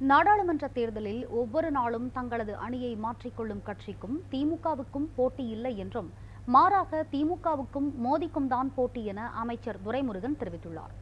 நாடாளுமன்ற தேர்தலில் ஒவ்வொரு நாளும் தங்களது அணியை மாற்றிக்கொள்ளும் கட்சிக்கும் திமுகவுக்கும் போட்டி இல்லை என்றும் மாறாக திமுகவுக்கும் மோதிக்கும் தான் போட்டி என அமைச்சர் துரைமுருகன் தெரிவித்துள்ளார்.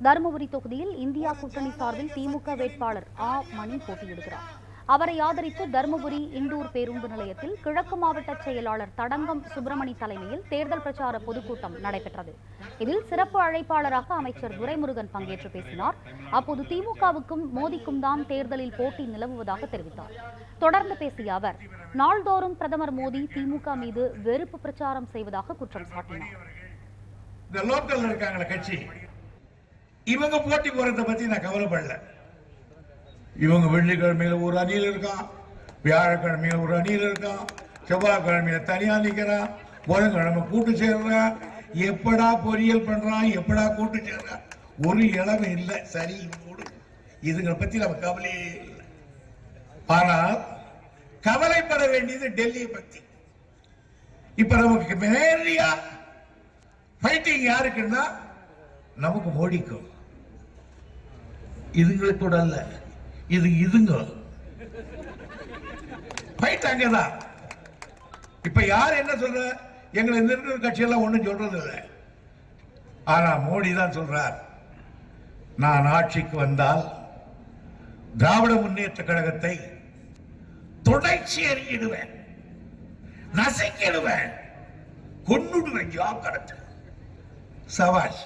தருமபுரி தொகுதியில் இந்தியா கூட்டணி சார்பில் திமுக வேட்பாளர் ஆ. மணி போட்டியிடுகிறார். அவரை ஆதரித்து தருமபுரி இண்டூர் பேருந்து நிலையத்தில் கிழக்கு மாவட்ட செயலாளர் தடங்கம் சுப்பிரமணி தலைமையில் தேர்தல் பிரச்சார பொதுக்கூட்டம் நடைபெற்றது. இதில் சிறப்பு அழைப்பாளராக அமைச்சர் துரைமுருகன் பங்கேற்று பேசினார். அப்போது திமுகவுக்கும் மோடிக்கும் தான் தேர்தலில் போட்டி நிலவுவதாக தெரிவித்தார். தொடர்ந்து பேசிய அவர் நாள்தோறும் பிரதமர் மோடி திமுக மீது வெறுப்பு பிரச்சாரம் செய்வதாக குற்றம் சாட்டினார். இந்த இருக்காங்களே கட்சி. இவங்க போட்டி போறத பத்தி நான் கவலைப்படல. இவங்க வெள்ளிக்கிழமையில ஒரு அணியில் இருக்கான் வியாழக்கிழமையில ஒரு அணியில் இருக்கான் செவ்வாய்க்கிழமையில தனியா நிக்கிறான் புதன்கிழமை கூட்டு சேர்றான் எப்படா பொறியியல் பண்றான் எப்படா கூட்டு சேர்றான் ஒரு இளவு இல்லை. சரி இதுங்களை பத்தி நம்ம கவலையே இல்லை. ஆனால் கவலைப்பட வேண்டியது டெல்லியை பத்தி. இப்ப நமக்கு நேரடியா ஃபைட்டிங் யாருக்குன்னா நமக்கு மோடிக்கும். இதுங்களுக்கு கூட அல்ல. இது இதுங்க. ஃபைட் அங்கதான் இப்ப யார் என்ன சொல்ற? எங்களை இந்த இருக்கிற கட்சியெல்லாம் ஒண்ணும் சொல்றது இல்லை. ஆனா மோடி தான் சொல்றார் நான் ஆட்சிக்கு வந்தால் திராவிட முன்னேற்ற கழகத்தை தொடர்ச்சி எறியிடுவேன் நசைக்கிடுவேன் கொன்னுடுவேன் ஜாப் கடத்து சவாஷ்